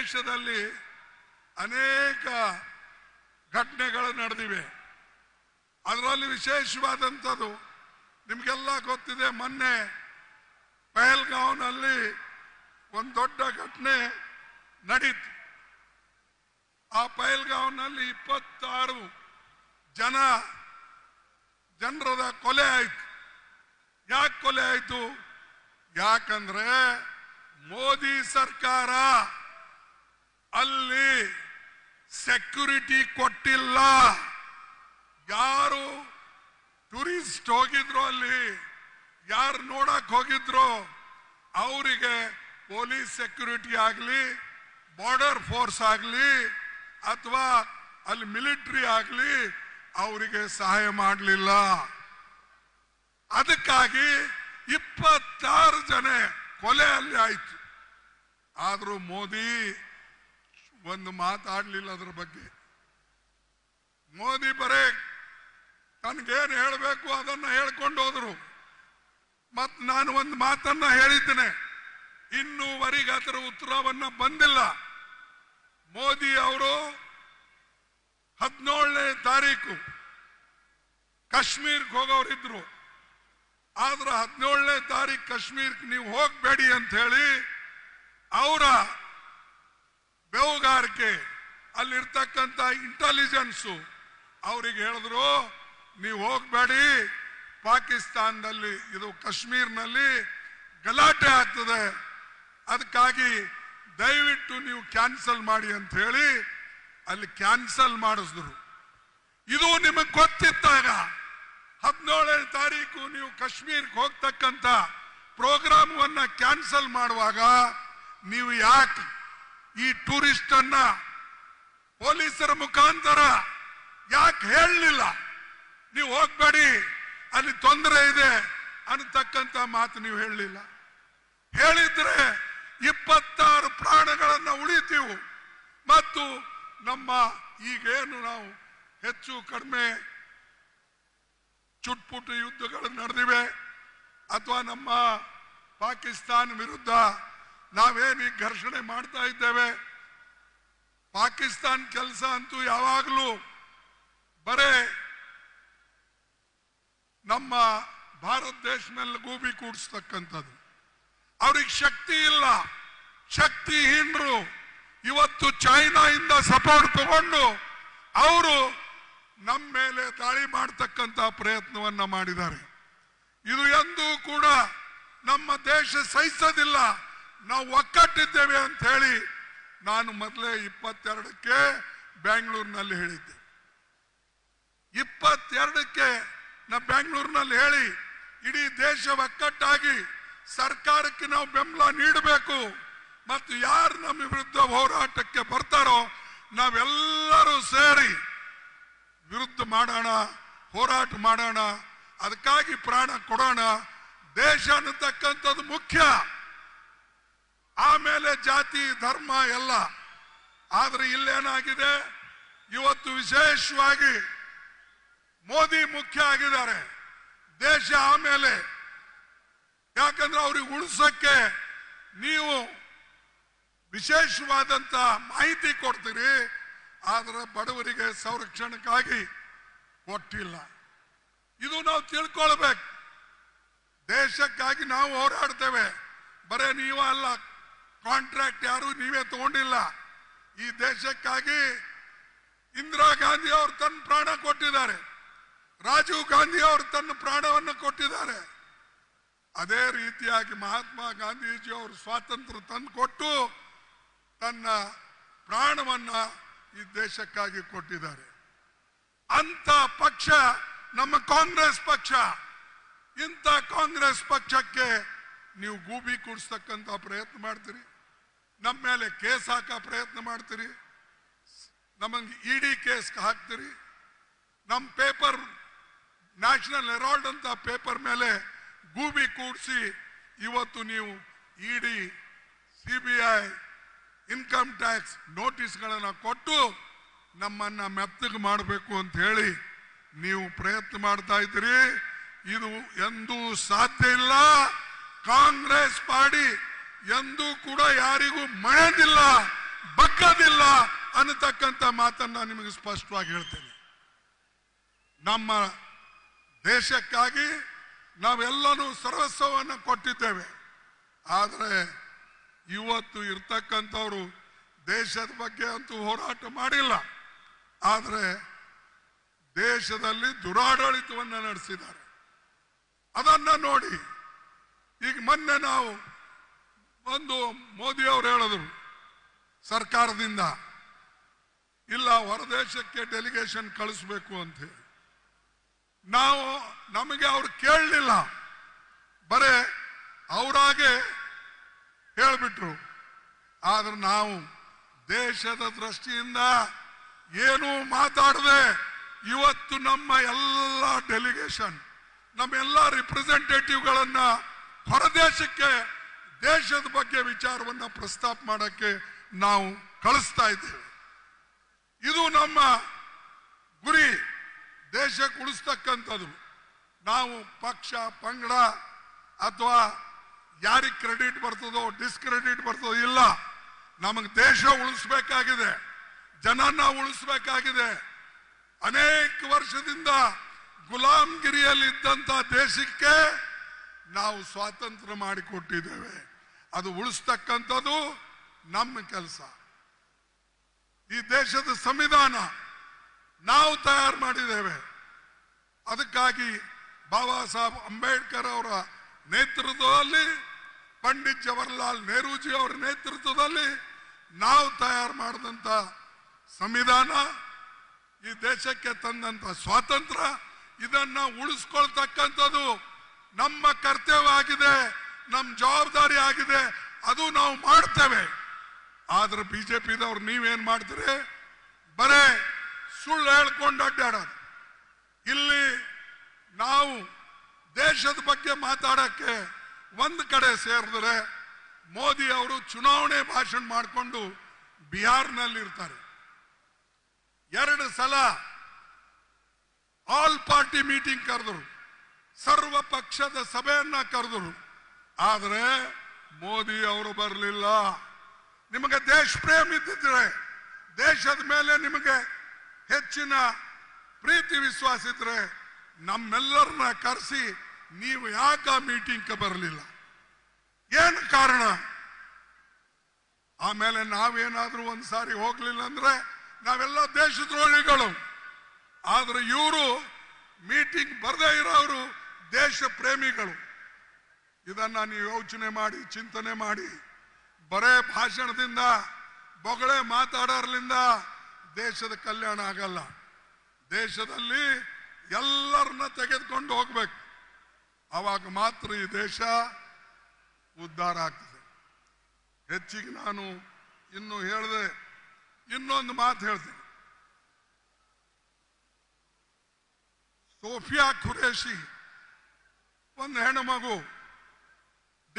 ದೇಶದಲ್ಲಿ ಅನೇಕ ಘಟನೆಗಳು ನಡೆದಿವೆ. ಅದರಲ್ಲಿ ವಿಶೇಷವಾದಂಥದ್ದು ನಿಮಗೆಲ್ಲ ಗೊತ್ತಿದೆ, ಮೊನ್ನೆ ಪಹಲ್ಗಾಂವ್ನಲ್ಲಿ ಒಂದು ದೊಡ್ಡ ಘಟನೆ ನಡೀತು. ಆ ಪಹಲ್ಗಾಂವ್ನಲ್ಲಿ ಇಪ್ಪತ್ತಾರು ಜನ ಜನರದ ಕೊಲೆ ಆಯ್ತು. ಯಾಕೆ ಕೊಲೆ ಆಯ್ತು? ಯಾಕಂದ್ರೆ ಮೋದಿ ಸರ್ಕಾರ ಅಲ್ಲಿ ಸೆಕ್ಯೂರಿಟಿ ಕೊಟ್ಟಿಲ್ಲ. ಯಾರು ಟೂರಿಸ್ಟ್ ಹೋಗಿದ್ರು ಅಲ್ಲಿ, ಯಾರು ನೋಡಕ್ ಹೋಗಿದ್ರು, ಅವರಿಗೆ ಪೊಲೀಸ್ ಸೆಕ್ಯೂರಿಟಿ ಆಗಲಿ ಬಾರ್ಡರ್ ಫೋರ್ಸ್ ಆಗಲಿ, ಅಥವಾ ಅಲ್ಲಿ ಮಿಲಿಟರಿ ಆಗಲಿ, ಅವರಿಗೆ ಸಹಾಯ ಮಾಡಲಿಲ್ಲ. ಅದಕ್ಕಾಗಿ ಇಪ್ಪತ್ತಾರು ಜನ ಕೊಲೆ ಅಲ್ಲಿ ಆಯ್ತು. ಆದರೂ ಮೋದಿ ಒಂದು ಮಾತಾಡ್ಲಿಲ್ಲ ಅದ್ರ ಬಗ್ಗೆ. ಮೋದಿ ಬರೇ, ತನ್ಗೇನು ಹೇಳಬೇಕು ಅದನ್ನ ಹೇಳ್ಕೊಂಡು ಹೋದ್ರು ಮತ್ ನಾನು ಒಂದು ಮಾತನ್ನ ಹೇಳಿದ್ದೇನೆ. ಇನ್ನೂವರೆಗೆ ಅದರ ಉತ್ತರವನ್ನ ಬಂದಿಲ್ಲ. ಮೋದಿ ಅವರು ಹದಿನೇಳನೇ ತಾರೀಕು ಕಾಶ್ಮೀರ್ಗೆ ಹೋಗೋರಿದ್ರು. ಆದ್ರೆ ಹದಿನೇಳನೇ ತಾರೀಕು ಕಾಶ್ಮೀರ್ಗೆ ನೀವು ಹೋಗ್ಬೇಡಿ ಅಂತ ಹೇಳಿ ಅವರ ಬೆವುಗಾರಿಕೆ, ಅಲ್ಲಿರ್ತಕ್ಕಂಥ ಇಂಟೆಲಿಜೆನ್ಸು ಅವರಿಗೆ ಹೇಳಿದ್ರು, ನೀವು ಹೋಗ್ಬೇಡಿ, ಪಾಕಿಸ್ತಾನದಲ್ಲಿ, ಇದು ಕಾಶ್ಮೀರ್ನಲ್ಲಿ ಗಲಾಟೆ ಆಗ್ತದೆ. ಅದಕ್ಕಾಗಿ ದಯವಿಟ್ಟು ನೀವು ಕ್ಯಾನ್ಸಲ್ ಮಾಡಿ ಅಂತ ಹೇಳಿ, ಅಲ್ಲಿ ಕ್ಯಾನ್ಸಲ್ ಮಾಡಿಸಿದ್ರು. ಇದು ನಿಮಗೆ ಗೊತ್ತಿದ್ದಾಗ, ಹದಿನೇಳನೇ ತಾರೀಕು ನೀವು ಕಾಶ್ಮೀರ್ಗೆ ಹೋಗ್ತಕ್ಕಂಥ ಪ್ರೋಗ್ರಾಮವನ್ನ ಕ್ಯಾನ್ಸಲ್ ಮಾಡುವಾಗ, ನೀವು ಯಾಕೆ ಈ ಟೂರಿಸ್ಟ್ ಅನ್ನ ಪೊಲೀಸರ ಮುಖಾಂತರ ಯಾಕೆ ಹೇಳಲಿಲ್ಲ? ನೀವು ಹೋಗ್ಬೇಡಿ, ಅಲ್ಲಿ ತೊಂದರೆ ಇದೆ ಅನ್ನತಕ್ಕಂಥ ಮಾತು ನೀವು ಹೇಳಲಿಲ್ಲ. ಹೇಳಿದ್ರೆ ಇಪ್ಪತ್ತಾರು ಪ್ರಾಣಗಳನ್ನು ಉಳಿತೀವು. ಮತ್ತು ನಮ್ಮ ಈಗೇನು ನಾವು ಹೆಚ್ಚು ಕಡಿಮೆ ಚುಟ್ಪುಟ್ಟು ಯುದ್ಧಗಳು ನಡೆದಿವೆ. ಅಥವಾ ನಮ್ಮ ಪಾಕಿಸ್ತಾನ ವಿರುದ್ಧ ನಾವೇನು ಈ ಘರ್ಷಣೆ ಮಾಡ್ತಾ ಇದ್ದೇವೆ? ಪಾಕಿಸ್ತಾನ್ ಕೆಲಸ ಅಂತೂ ಯಾವಾಗಲೂ ಬರೇ ನಮ್ಮ ಭಾರತ ದೇಶ ಮೇಲೆ ಗೂಬಿ ಕೂಡಿಸ್ತಕ್ಕಂಥದ್ದು. ಅವ್ರಿಗೆ ಶಕ್ತಿ ಇಲ್ಲ. ಶಕ್ತಿ ಹೀನರು ಇವತ್ತು ಚೈನಾಯಿಂದ ಸಪೋರ್ಟ್ ತಗೊಂಡು ಅವರು ನಮ್ಮ ಮೇಲೆ ದಾಳಿ ಮಾಡತಕ್ಕಂತ ಪ್ರಯತ್ನವನ್ನ ಮಾಡಿದ್ದಾರೆ. ಇದು ಎಂದೂ ಕೂಡ ನಮ್ಮ ದೇಶ ಸಹಿಸೋದಿಲ್ಲ. ನಾವು ಒಕ್ಕಟ್ಟಿದ್ದೇವೆ ಅಂತ ಹೇಳಿ ನಾನು ಮೊದಲೇ ಇಪ್ಪತ್ತೆರಡಕ್ಕೆ ಬೆಂಗಳೂರಿನಲ್ಲಿ ಹೇಳಿದ್ದೆ. ಇಪ್ಪತ್ತೆರಡಕ್ಕೆ ನಾ ಬೆಂಗಳೂರಿನಲ್ಲಿ ಹೇಳಿ, ಇಡೀ ದೇಶ ಒಕ್ಕಟ್ಟಾಗಿ ಸರ್ಕಾರಕ್ಕೆ ನಾವು ಬೆಂಬಲ ನೀಡಬೇಕು ಮತ್ತು ಯಾರು ನಮ್ಮ ವಿರುದ್ಧ ಹೋರಾಟಕ್ಕೆ ಬರ್ತಾರೋ ನಾವೆಲ್ಲರೂ ಸೇರಿ ವಿರುದ್ಧ ಮಾಡೋಣ, ಹೋರಾಟ ಮಾಡೋಣ, ಅದಕ್ಕಾಗಿ ಪ್ರಾಣ ಕೊಡೋಣ. ದೇಶ ಅನ್ನತಕ್ಕಂಥದ್ದು ಮುಖ್ಯ. ಆಮೇಲೆ ಜಾತಿ, ಧರ್ಮ ಎಲ್ಲ. ಆದ್ರೆ ಇಲ್ಲೇನಾಗಿದೆ? ಇವತ್ತು ವಿಶೇಷವಾಗಿ ಮೋದಿ ಮುಖ್ಯ ಆಗಿದ್ದಾರೆ. ದೇಶ ಆಮೇಲೆ. ಯಾಕಂದ್ರೆ ಅವ್ರಿಗೆ ಉಳಿಸಕ್ಕೆ ನೀವು ವಿಶೇಷವಾದಂತ ಮಾಹಿತಿ ಕೊಡ್ತೀರಿ, ಆದ್ರೆ ಬಡವರಿಗೆ ಸಂರಕ್ಷಣಕ್ಕಾಗಿ ಕೊಟ್ಟಿಲ್ಲ. ಇದು ನಾವು ತಿಳ್ಕೊಳ್ಬೇಕು. ದೇಶಕ್ಕಾಗಿ ನಾವು ಹೋರಾಡ್ತೇವೆ. ಬರೇ ನೀವು ಅಲ್ಲ ಕಾಂಟ್ರಾಕ್ಟ್ ಯಾರು ನೀವೇ ತಗೊಂಡಿಲ್ಲ. ಈ ದೇಶಕ್ಕಾಗಿ ಇಂದಿರಾ ಗಾಂಧಿ ಅವರು ತನ್ನ ಪ್ರಾಣ ಕೊಟ್ಟಿದ್ದಾರೆ. ರಾಜೀವ್ ಗಾಂಧಿ ಅವರು ತನ್ನ ಪ್ರಾಣವನ್ನು ಕೊಟ್ಟಿದ್ದಾರೆ. ಅದೇ ರೀತಿಯಾಗಿ ಮಹಾತ್ಮ ಗಾಂಧೀಜಿ ಅವರು ಸ್ವಾತಂತ್ರ್ಯ ತಂದು ಕೊಟ್ಟು ತನ್ನ ಪ್ರಾಣವನ್ನ ಈ ದೇಶಕ್ಕಾಗಿ ಕೊಟ್ಟಿದ್ದಾರೆ. ಅಂತ ಪಕ್ಷ ನಮ್ಮ ಕಾಂಗ್ರೆಸ್ ಪಕ್ಷ. ಇಂಥ ಕಾಂಗ್ರೆಸ್ ಪಕ್ಷಕ್ಕೆ ನೀವು ಗೂಬಿ ಕೂಡಿಸ್ತಕ್ಕಂಥ ಪ್ರಯತ್ನ ಮಾಡ್ತೀರಿ. ನಮ್ಮ ಮೇಲೆ ಕೇಸ್ ಹಾಕೋ ಪ್ರಯತ್ನ ಮಾಡ್ತೀರಿ. ನಮಗೆ ಇಡಿ ಕೇಸ್ ಹಾಕ್ತೀರಿ. ನಮ್ಮ ಪೇಪರ್, ನ್ಯಾಷನಲ್ ಹೆರಾಲ್ಡ್ ಅಂತ ಪೇಪರ್ ಮೇಲೆ ಗೂಬಿ ಕೂಡಿಸಿ ಇವತ್ತು ನೀವು ED C B I income tax ನೋಟಿಸ್ಗಳನ್ನು ಕೊಟ್ಟು ನಮ್ಮನ್ನ ಮೆತ್ತಗೆ ಮಾಡಬೇಕು ಅಂತ ಹೇಳಿ ನೀವು ಪ್ರಯತ್ನ ಮಾಡ್ತಾ ಇದ್ದೀರಿ. ಇದು ಎಂದೂ ಸಾಧ್ಯ ಇಲ್ಲ. ಕಾಂಗ್ರೆಸ್ ಪಾರ್ಟಿ ಎಂದೂ ಕೂಡ ಯಾರಿಗೂ ಮಳೆದಿಲ್ಲ ಬಗ್ಗದಿಲ್ಲ ಅನ್ನತಕ್ಕಂಥ ಮಾತನ್ನ ನಿಮಗೆ ಸ್ಪಷ್ಟವಾಗಿ ಹೇಳ್ತೇನೆ. ನಮ್ಮ ದೇಶಕ್ಕಾಗಿ ನಾವೆಲ್ಲನೂ ಸರ್ವಸ್ವವನ್ನು ಕೊಟ್ಟಿದ್ದೇವೆ. ಆದರೆ ಇವತ್ತು ಇರ್ತಕ್ಕಂಥವ್ರು ದೇಶದ ಬಗ್ಗೆ ಅಂತೂ ಹೋರಾಟ ಮಾಡಿಲ್ಲ. ಆದರೆ ದೇಶದಲ್ಲಿ ದುರಾಡಳಿತವನ್ನು ನಡೆಸಿದ್ದಾರೆ. ಅದನ್ನ ನೋಡಿ ಈಗ ಮೊನ್ನೆ ನಾವು ಒಂದು ಮೋದಿ ಅವರು ಹೇಳಿದ್ರು, ಸರ್ಕಾರದಿಂದ, ಇಲ್ಲ ಹೊರದೇಶಕ್ಕೆ ಡೆಲಿಗೇಷನ್ ಕಳಿಸ್ಬೇಕು ಅಂತ ಹೇಳಿ. ನಾವು ನಮಗೆ ಅವ್ರು ಕೇಳಲಿಲ್ಲ. ಬರೇ ಅವರಾಗೆ ಹೇಳಿಬಿಟ್ರು. ಆದ್ರೆ ನಾವು ದೇಶದ ದೃಷ್ಟಿಯಿಂದ ಏನೂ ಮಾತಾಡದೆ ಇವತ್ತು ನಮ್ಮ ಎಲ್ಲ ಡೆಲಿಗೇಷನ್ ನಮ್ಮೆಲ್ಲ ರಿಪ್ರೆಸೆಂಟೇಟಿವ್ಗಳನ್ನು ಹೊರದೇಶಕ್ಕೆ ದೇಶದ ಬಗ್ಗೆ ವಿಚಾರವನ್ನ ಪ್ರಸ್ತಾಪ ಮಾಡಕ್ಕೆ ನಾವು ಕಳಿಸ್ತಾ ಇದ್ದೇವೆ. ಇದು ನಮ್ಮ ಗುರಿ. ದೇಶಕ್ಕೆ ಉಳಿಸ್ತಕ್ಕಂಥದ್ದು. ನಾವು ಪಕ್ಷ, ಪಂಗಡ ಅಥವಾ ಯಾರಿಗೆ ಕ್ರೆಡಿಟ್ ಬರ್ತದೋ, ಡಿಸ್ಕ್ರೆಡಿಟ್ ಬರ್ತದೋ ಇಲ್ಲ. ನಮಗೆ ದೇಶ ಉಳಿಸ್ಬೇಕಾಗಿದೆ. ಜನನ ಉಳಿಸ್ಬೇಕಾಗಿದೆ. ಅನೇಕ ವರ್ಷದಿಂದ ಗುಲಾಮ್ಗಿರಿಯಲ್ಲಿ ಇದ್ದಂತ ದೇಶಕ್ಕೆ ನಾವು ಸ್ವಾತಂತ್ರ್ಯ ಮಾಡಿಕೊಟ್ಟಿದ್ದೇವೆ. ಅದು ಉಳಿಸ್ತಕ್ಕಂಥದ್ದು ನಮ್ಮ ಕೆಲಸ. ಈ ದೇಶದ ಸಂವಿಧಾನ ನಾವು ತಯಾರು ಮಾಡಿದ್ದೇವೆ. ಅದಕ್ಕಾಗಿ ಬಾಬಾ ಸಾಹೇಬ್ ಅಂಬೇಡ್ಕರ್ ಅವರ ನೇತೃತ್ವದಲ್ಲಿ, ಪಂಡಿತ್ ಜವಹರ್ಲಾಲ್ ನೆಹರೂಜಿ ಅವರ ನೇತೃತ್ವದಲ್ಲಿ ನಾವು ತಯಾರು ಮಾಡಿದಂತ ಸಂವಿಧಾನ, ಈ ದೇಶಕ್ಕೆ ತಂದಂತ ಸ್ವಾತಂತ್ರ್ಯ, ಇದನ್ನ ಉಳಿಸ್ಕೊಳ್ತಕ್ಕಂಥದ್ದು ನಮ್ಮ ಕರ್ತವ್ಯ ಆಗಿದೆ ನಮ್ಮ ಜವಾಬ್ದಾರಿ ಆಗಿದೆ, ಅದು ನಾವು ಮಾಡ್ತೇವೆ. ಆದ್ರೆ ಬಿಜೆಪಿದವ್ರು ನೀವೇನ್ ಮಾಡ್ತೀರಿ? ಬರೇ ಸುಳ್ಳು ಹೇಳ್ಕೊಂಡು ಅಡ್ಡಾಡೋದು. ಇಲ್ಲಿ ನಾವು ದೇಶದ ಬಗ್ಗೆ ಮಾತಾಡಕ್ಕೆ ಒಂದು ಕಡೆ ಸೇರಿದ್ರೆ ಮೋದಿ ಅವರು ಚುನಾವಣೆ ಭಾಷಣ ಮಾಡಿಕೊಂಡು ಬಿಹಾರ್ನಲ್ಲಿ ಇರ್ತಾರೆ. ಎರಡು ಸಲ ಆಲ್ ಪಾರ್ಟಿ ಮೀಟಿಂಗ್ ಕರೆದರು. ಸರ್ವ ಪಕ್ಷದ ಸಭೆಯನ್ನ ಕರೆದರು. ಆದರೆ ಮೋದಿ ಅವರು ಬರಲಿಲ್ಲ. ನಿಮಗೆ ದೇಶ ಪ್ರೇಮ ಇದ್ದಿದ್ರೆ, ದೇಶದ ಮೇಲೆ ನಿಮಗೆ ಹೆಚ್ಚಿನ ಪ್ರೀತಿ ವಿಶ್ವಾಸ ಇದ್ರೆ ನಮ್ಮೆಲ್ಲರನ್ನ ಕರೆಸಿ ನೀವು ಯಾಕ ಮೀಟಿಂಗ್ ಬರಲಿಲ್ಲ? ಏನು ಕಾರಣ? ಆಮೇಲೆ ನಾವೇನಾದ್ರೂ ಒಂದ್ಸಾರಿ ಹೋಗ್ಲಿಲ್ಲ ಅಂದ್ರೆ ನಾವೆಲ್ಲ ದೇಶದ್ರೋಹಿಗಳು. ಆದ್ರೆ ಇವರು ಮೀಟಿಂಗ್ ಬರದೇ ಇರೋರು ದೇಶ ಪ್ರೇಮಿಗಳು. ಇದನ್ನ ನೀವು ಯೋಚನೆ ಮಾಡಿ, ಚಿಂತನೆ ಮಾಡಿ. ಬರೇ ಭಾಷಣದಿಂದ, ಬೊಗಳೆ ಮಾತಾಡೋರ್ಲಿಂದ ದೇಶದ ಕಲ್ಯಾಣ ಆಗಲ್ಲ. ದೇಶದಲ್ಲಿ ಎಲ್ಲರನ್ನ ತೆಗೆದುಕೊಂಡು ಹೋಗ್ಬೇಕು. ಅವಾಗ ಮಾತ್ರ ಈ ದೇಶ ಉದ್ಧಾರ ಆಗ್ತದೆ. ಹೆಚ್ಚಿಗೆ ನಾನು ಇನ್ನು ಹೇಳಿದೆ, ಇನ್ನೊಂದು ಮಾತು ಹೇಳ್ತೀನಿ. ಸೋಫಿಯಾ ಖುರೇಶಿ ಒಂದು ಹೆಣ್ಣು ಮಗು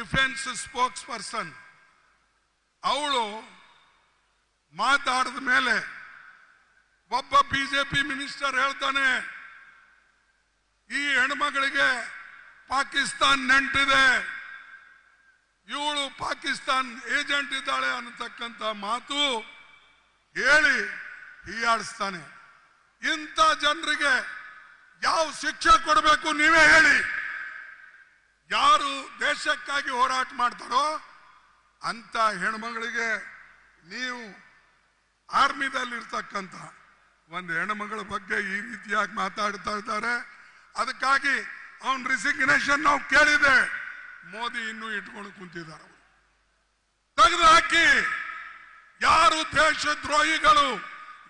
ಡಿಫೆನ್ಸ್ ಸ್ಪೋಕ್ಸ್ ಪರ್ಸನ್ ಅವಳು ಮಾತಾಡಿದ ಮೇಲೆ ಒಬ್ಬ ಬಿಜೆಪಿ ಮಿನಿಸ್ಟರ್ ಹೇಳ್ತಾನೆ, ಈ ಹೆಣ್ಮಗಳಿಗೆ ಪಾಕಿಸ್ತಾನ್ ನೆಂಟಿದೆ. ಇವಳು ಪಾಕಿಸ್ತಾನ್ ಏಜೆಂಟ್ ಇದ್ದಾಳೆ ಅನ್ನತಕ್ಕಂಥ ಮಾತು ಹೇಳಿ ಹೀಯಾಡಿಸ್ತಾನೆ ಇಂಥ ಜನರಿಗೆ ಯಾವ ಶಿಕ್ಷೆ ಕೊಡಬೇಕು ನೀವೇ ಹೇಳಿ. ಯಾರು ದೇಶಕ್ಕಾಗಿ ಹೋರಾಟ ಮಾಡ್ತಾರೋ ಅಂತ ಹೆಣ್ಮಗಳಿಗೆ ನೀವು ಆರ್ಮಿದಲ್ಲಿರ್ತಕ್ಕಂಥ ಒಂದು ಹೆಣ್ಮಗಳ ಬಗ್ಗೆ ಈ ರೀತಿಯಾಗಿ ಮಾತಾಡ್ತಾ ಇದ್ದಾರೆ. ಅದಕ್ಕಾಗಿ ಅವನ್ ರಿಸಿಗ್ನೇಷನ್ ನಾವು ಕೇಳಿದೆ. ಮೋದಿ ಇನ್ನೂ ಇಟ್ಕೊಂಡು ಕುಂತಿದ್ದಾರೆ ಅವರು. ತೆಗೆದು ಹಾಕಿ. ಯಾರು ದೇಶದ್ರೋಹಿಗಳು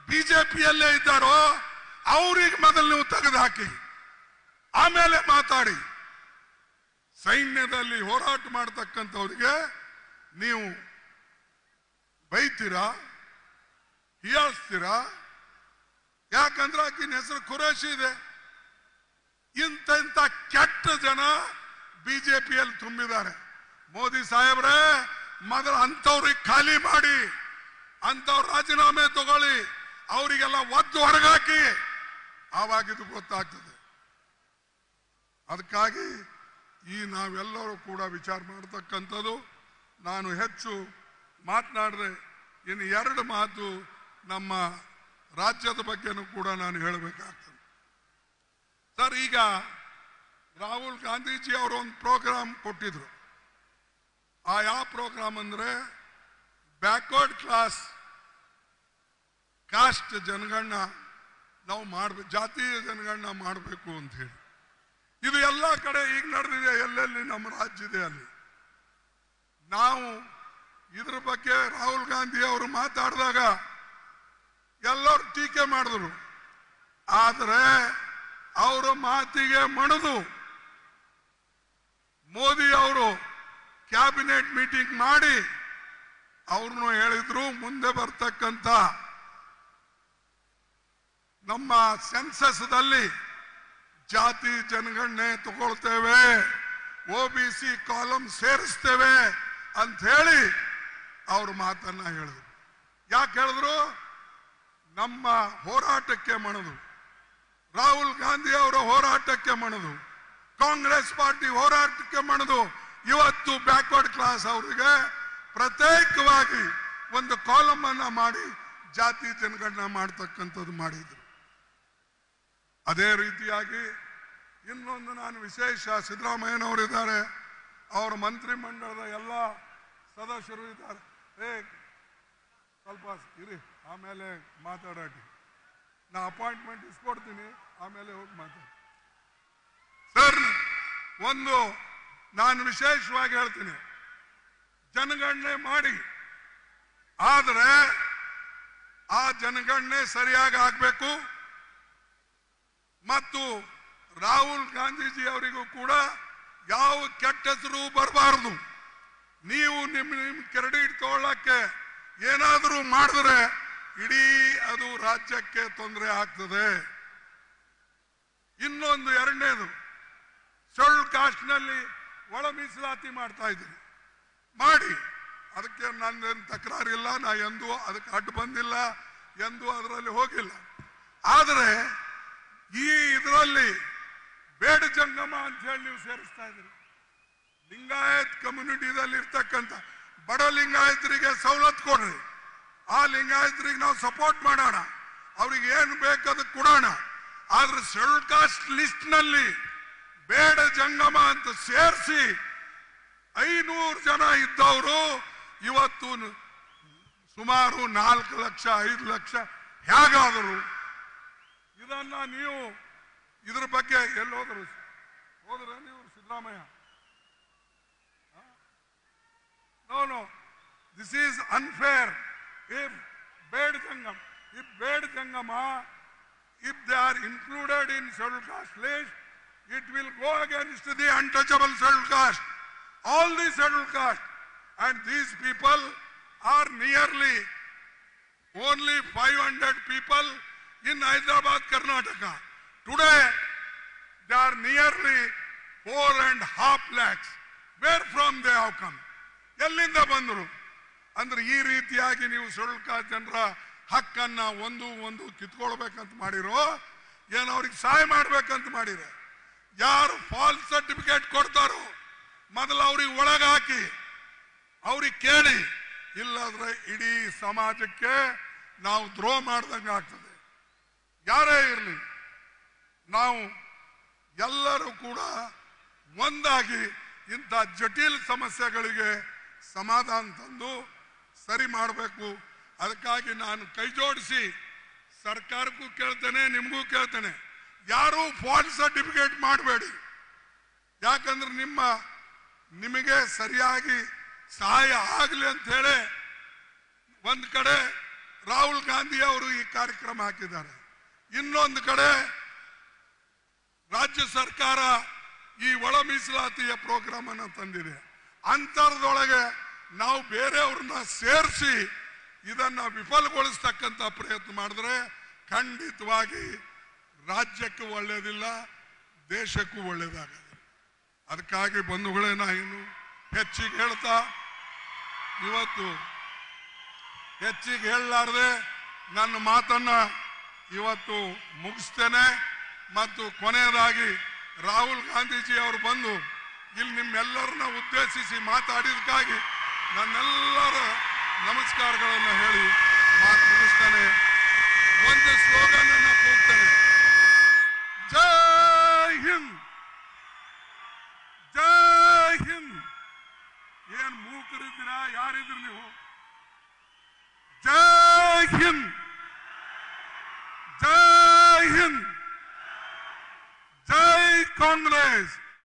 ಬಿಜೆಪಿಯಲ್ಲೇ ಇದ್ದಾರೋ, ಅವ್ರಿಗೆ ಮೊದಲು ನೀವು ತೆಗೆದು ಹಾಕಿ. ಆಮೇಲೆ ಮಾತಾಡಿ. ಸೈನ್ಯದಲ್ಲಿ ಹೋರಾಟ ಮಾಡತಕ್ಕಂಥವ್ರಿಗೆ ನೀವು ಬೈತೀರಾ? ಹೀಯಾಳಿಸ್ತೀರಾ? ಯಾಕಂದ್ರೆ ಆಕಿನ ಹೆಸರು ಖುರೇಶಿ ಇದೆ. ಇಂಥ ಇಂಥ ಕೆಟ್ಟ ಜನ ಬಿಜೆಪಿಯಲ್ಲಿ ತುಂಬಿದ್ದಾರೆ. ಮೋದಿ ಸಾಹೇಬ್ರೆ, ಮೊದಲು ಅಂಥವ್ರಿಗೆ ಖಾಲಿ ಮಾಡಿ, ಅಂಥವ್ರ ರಾಜೀನಾಮೆ ತಗೊಳ್ಳಿ, ಅವರಿಗೆಲ್ಲ ಒದ್ದು ಹೊರಗಾಕಿ, ಆವಾಗಿದ್ದು ಗೊತ್ತಾಗ್ತದೆ. ಅದಕ್ಕಾಗಿ ಈ ನಾವೆಲ್ಲರೂ ಕೂಡ ವಿಚಾರ ಮಾಡತಕ್ಕಂಥದ್ದು. ನಾನು ಹೆಚ್ಚು ಮಾತನಾಡದೆ ಇನ್ನು ಎರಡು ಮಾತು ನಮ್ಮ ರಾಜ್ಯದ ಬಗ್ಗೆನೂ ಕೂಡ ನಾನು ಹೇಳಬೇಕಾಗ್ತದೆ. ಸರ್, ಈಗ ರಾಹುಲ್ ಗಾಂಧೀಜಿ ಅವರು ಒಂದು ಪ್ರೋಗ್ರಾಮ್ ಕೊಟ್ಟಿದ್ರು. ಆ ಯಾವ ಪ್ರೋಗ್ರಾಮ್ ಅಂದ್ರೆ ಬ್ಯಾಕ್ವರ್ಡ್ ಕ್ಲಾಸ್ ಕಾಸ್ಟ್ ಜನಗಣನ ನಾವು ಮಾಡ್ಬೇಕು ಜಾತೀಯ ಜನಗಣನ ಮಾಡಬೇಕು ಅಂತ ಹೇಳಿ. ಇದು ಎಲ್ಲ ಕಡೆ ಈಗ ನಡೆದಿದೆ, ಎಲ್ಲೆಲ್ಲಿ ನಮ್ಮ ರಾಜ್ಯ ಇದೆ ಅಲ್ಲಿ. ನಾವು ಇದ್ರ ಬಗ್ಗೆ ರಾಹುಲ್ ಗಾಂಧಿ ಅವರು ಮಾತಾಡಿದಾಗ ಎಲ್ಲರೂ ಟೀಕೆ ಮಾಡಿದ್ರು. ಆದರೆ ಅವರ ಮಾತಿಗೆ ಮಣಿದು. ಮೋದಿ ಅವರು ಕ್ಯಾಬಿನೆಟ್ ಮೀಟಿಂಗ್ ಮಾಡಿ ಅವ್ರನ್ನು ಹೇಳಿದ್ರು, ಮುಂದೆ ಬರ್ತಕ್ಕಂಥ ನಮ್ಮ ಸೆನ್ಸಸ್ದಲ್ಲಿ ಜಾತಿ ಜನಗಣನೆ ತಗೊಳ್ತೇವೆ, ಒ ಬಿ ಸಿ ಕಾಲಮ್ ಸೇರಿಸ್ತೇವೆ ಅಂತ ಹೇಳಿ ಅವ್ರ ಮಾತನ್ನ ಹೇಳಿದ್ರು. ಯಾಕೆ ಹೇಳಿದ್ರು? ನಮ್ಮ ಹೋರಾಟಕ್ಕೆ ಮಣದು. ರಾಹುಲ್ ಗಾಂಧಿ ಅವರ ಹೋರಾಟಕ್ಕೆ ಮಣದು. ಕಾಂಗ್ರೆಸ್ ಪಾರ್ಟಿ ಹೋರಾಟಕ್ಕೆ ಮಣದು. ಇವತ್ತು ಬ್ಯಾಕ್ವರ್ಡ್ ಕ್ಲಾಸ್ ಅವರಿಗೆ ಪ್ರತ್ಯೇಕವಾಗಿ ಒಂದು ಕಾಲಮ್ ಅನ್ನ ಮಾಡಿ ಜಾತಿ ಜನಗಣನ ಮಾಡ್ತಕ್ಕಂಥದ್ದು ಮಾಡಿದ್ರು. ಅದೇ ರೀತಿಯಾಗಿ ಇನ್ನೊಂದು ನಾನು ವಿಶೇಷ ಸಿದ್ದರಾಮಯ್ಯನವರಿದ್ದಾರೆ. ಅವರ ಮಂತ್ರಿ ಮಂಡಲದ ಎಲ್ಲ ಸದಸ್ಯರು ಇದ್ದಾರೆ. ಏ, ಸ್ವಲ್ಪ ಇರಿ, ಆಮೇಲೆ ಮಾತಾಡೋಕೆ ನಾ ಅಪಾಯಿಂಟ್ಮೆಂಟ್ ಇಸ್ಕೊಡ್ತೀನಿ, ಆಮೇಲೆ ಹೋಗಿ ಮಾತಾಡಿ. ಸರ್, ಒಂದು ನಾನು ವಿಶೇಷವಾಗಿ ಹೇಳ್ತೀನಿ. ಜನಗಣನೆ ಮಾಡಿ. ಆದರೆ ಆ ಜನಗಣನೆ ಸರಿಯಾಗಿ ಆಗಬೇಕು. ಮತ್ತು ರಾಹುಲ್ ಗಾಂಧೀಜಿ ಅವರಿಗೂ ಕೂಡ ಯಾವ ಕೆಟ್ಟ ಹೆಸರು ಬರಬಾರದು. ನೀವು ನಿಮ್ಮ ನಿಮ್ಮ ಕ್ರೆಡಿಟ್ ತಗೊಳ್ಳಕ್ಕೆ ಏನಾದರೂ ಮಾಡಿದ್ರೆ ಇಡೀ ಅದು ರಾಜ್ಯಕ್ಕೆ ತೊಂದರೆ ಆಗ್ತದೆ. ಇನ್ನೊಂದು ಎರಡನೇದು, ಸೊಳ್ಳು ಕಾಸ್ಟ್ನಲ್ಲಿ ಒಳ ಮೀಸಲಾತಿ ಮಾಡ್ತಾ ಇದ್ದೀನಿ. ಮಾಡಿ, ಅದಕ್ಕೆ ನನ್ನೇನು ತಕರಾರಿಲ್ಲ, ನಾ ಎಂದೂ ಅದಕ್ಕೆ ಅಡ್ಡು ಬಂದಿಲ್ಲ, ಎಂದೂ ಅದರಲ್ಲಿ ಹೋಗಿಲ್ಲ. ಆದರೆ ಈ ಇದರಲ್ಲಿ ಬೇಡ ಜಂಗಮ ಅಂತ ಹೇಳಿ ನೀವು ಸೇರಿಸ್ತಾ ಇದ್ರಿ ಲಿಂಗಾಯತ್ ಕಮ್ಯುನಿಟಿದಲ್ಲಿ ಇರ್ತಕ್ಕಂಥ ಬಡ ಲಿಂಗಾಯತರಿಗೆ ಸವಲತ್ತು ಕೊಡ್ರಿ. ಆ ಲಿಂಗಾಯತರಿಗೆ ನಾವು ಸಪೋರ್ಟ್ ಮಾಡೋಣ. ಅವ್ರಿಗೆ ಏನು ಬೇಕಾದ ಕೊಡೋಣ. ಆದ್ರೆ ಶೆಡ್ಯೂಲ್ ಕಾಸ್ಟ್ನಲ್ಲಿ ಬೇಡ ಜಂಗಮ ಅಂತ ಸೇರಿಸಿ ಐನೂರು ಜನ ಇದ್ದವರು ಇವತ್ತು ಸುಮಾರು ನಾಲ್ಕು ಲಕ್ಷ, ಐದು ಲಕ್ಷ, ಹೇಗಾದರು ಇದನ್ನ ನೀವು ಇದ್ರ ಬಗ್ಗೆ ಎಲ್ಲಿ ಹೋದ್ರು ಹೋದ್ರ ನೀವು Siddaramaiah No, no. This is unfair. If Bed Jangam, if Bed Jangama, if they are included in scheduled caste list, it will go against the untouchable scheduled caste. All the scheduled caste. And these people are nearly only 500 people in Hyderabad, Karnataka. Today, there are nearly four and half lakhs. Where from they have come? ಎಲ್ಲಿಂದ ಬಂದರು ಅಂದ್ರೆ ಈ ರೀತಿಯಾಗಿ ನೀವು ಸುಳ್ಕ ಜನರ ಹಕ್ಕನ್ನ ಒಂದು ಒಂದು ಕಿತ್ಕೊಳ್ಬೇಕಂತ ಮಾಡಿರೋ ಏನು ಅವ್ರಿಗೆ ಸಹಾಯ ಮಾಡ್ಬೇಕಂತ ಮಾಡಿರ ಯಾರು ಫಾಲ್ಸ್ ಸರ್ಟಿಫಿಕೇಟ್ ಕೊಡ್ತಾರೋ ಮೊದಲು ಅವ್ರಿಗೆ ಒಳಗೆ ಹಾಕಿ ಅವ್ರಿಗೆ ಕೇಳಿ ಇಲ್ಲಾದ್ರೆ ಇಡೀ ಸಮಾಜಕ್ಕೆ ನಾವು ದ್ರೋಹ ಮಾಡ್ದಂಗೆ ಆಗ್ತದೆ ಯಾರೇ ಇರಲಿ, ನಾವು ಎಲ್ಲರೂ ಕೂಡ ಒಂದಾಗಿ ಇಂಥ ಜಟಿಲ ಸಮಸ್ಯೆಗಳಿಗೆ ಸಮಾಧಾನ ತಂದು ಸರಿ ಮಾಡಬೇಕು. ಅದಕ್ಕಾಗಿ ನಾನು ಕೈ ಜೋಡಿಸಿ ಸರ್ಕಾರಕ್ಕೂ ಕೇಳ್ತೇನೆ, ನಿಮಗೂ ಕೇಳ್ತೇನೆ. ಯಾರೂ ಫಾಲ್ಸ್ ಸರ್ಟಿಫಿಕೇಟ್ ಮಾಡಬೇಡಿ. ಯಾಕಂದ್ರೆ ನಿಮ್ಮ, ನಿಮಗೆ ಸರಿಯಾಗಿ ಸಹಾಯ ಆಗಲಿ ಅಂತ ಹೇಳಿ ಒಂದು ಕಡೆ ರಾಹುಲ್ ಗಾಂಧಿ ಅವರು ಈ ಕಾರ್ಯಕ್ರಮ ಹಾಕಿದ್ದಾರೆ. ಇನ್ನೊಂದು ಕಡೆ ರಾಜ್ಯ ಸರ್ಕಾರ ಈ ಒಳ ಮೀಸಲಾತಿಯ ಪ್ರೋಗ್ರಾಮ್ ಅನ್ನು ತಂದಿದೆ. ಅಂತರದೊಳಗೆ ನಾವು ಬೇರೆಯವ್ರನ್ನ ಸೇರಿಸಿ ಇದನ್ನ ವಿಫಲಗೊಳಿಸ್ತಕ್ಕಂಥ ಪ್ರಯತ್ನ ಮಾಡಿದ್ರೆ ಖಂಡಿತವಾಗಿ ರಾಜ್ಯಕ್ಕೂ ಒಳ್ಳೆಯದಿಲ್ಲ ದೇಶಕ್ಕೂ ಒಳ್ಳೆಯದಾಗಲ್ಲ ಅದಕ್ಕಾಗಿ ಬಂಧುಗಳೇ, ನಾ ಇನ್ನು ಹೆಚ್ಚಿಗೆ ಹೇಳ್ತಾ, ಇವತ್ತು ಹೆಚ್ಚಿಗೆ ಹೇಳಲಾರದೆ ನನ್ನ ಮಾತನ್ನ ಇವತ್ತು ಮುಗಿಸ್ತೇನೆ ಮತ್ತು ಕೊನೆಯದಾಗಿ ರಾಹುಲ್ ಗಾಂಧೀಜಿ ಅವರು ಬಂದು ಇಲ್ಲಿ ನಿಮ್ಮೆಲ್ಲರನ್ನ ಉದ್ದೇಶಿಸಿ ಮಾತಾಡಿದಕ್ಕಾಗಿ ನನ್ನೆಲ್ಲರ ನಮಸ್ಕಾರಗಳನ್ನು ಹೇಳಿ ಮಾತು ಮುಗಿಸ್ತಾನೆ. ಒಂದು ಸ್ಲೋಗನ್ ಅನ್ನ ಕೂಗ್ತಾನೆ. ಜೈ ಹಿಂದ್ ಜೈ ಹಿಂದ್ ಏನ್ ಮೂಕರಿದ್ದೀರಾ ಯಾರಿದ್ರಿ ನೀವು ಜೈ ಹಿಂದ್ ಜೈ ಹಿಂದ್ ಜೈ ಕಾಂಗ್ರೆಸ್